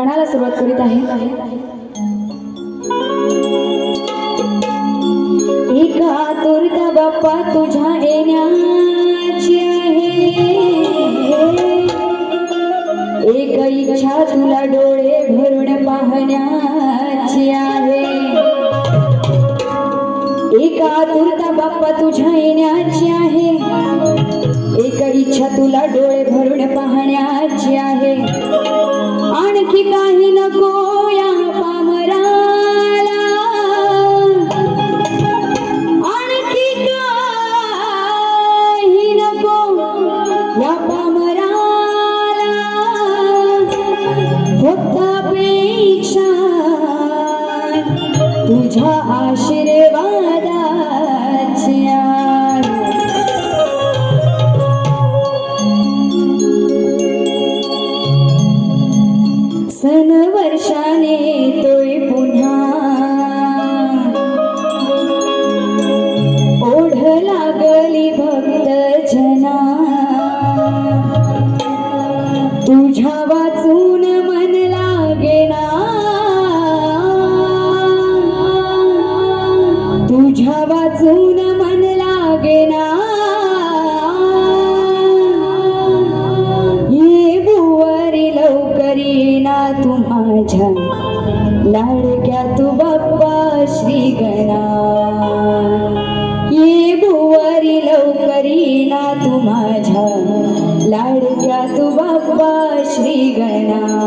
गाण्याला सुरुवात करीत आहे तुरता बाप्पा तुझ्या येण्याची आहे. एक इच्छा तुला डोळे भरून पाहण्याची आहे. एका तुरता बाप्पा तुझ्या येण्याची आहे. एक इच्छा तुला डोळे भरून पाहण्याची आहे. आणखी तुझ्या आशीर्वादाच्या सन वर्षाने माझ्या लाडक्या तू बाप्पा श्री गणा. ये भुवारी लवकरी ना तू माझ्या. लाडक्या तू बाप्पा श्री गणा.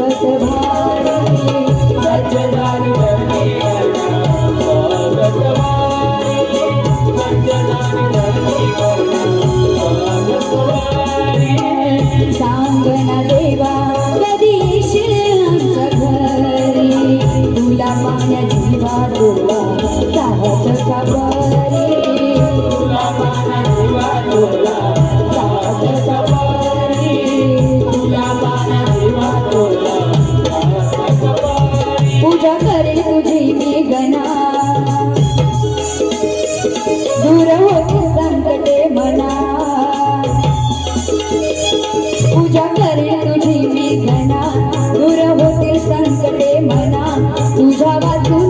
você vai. usaba tu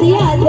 Gracias.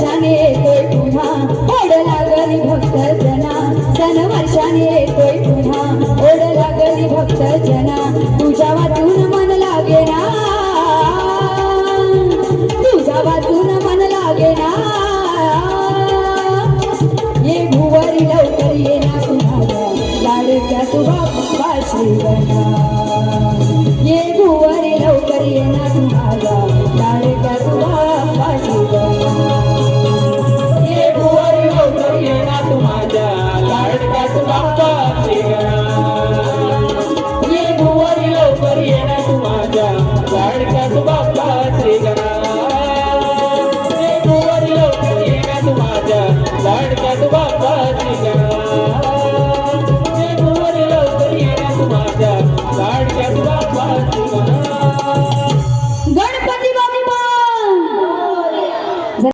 জানে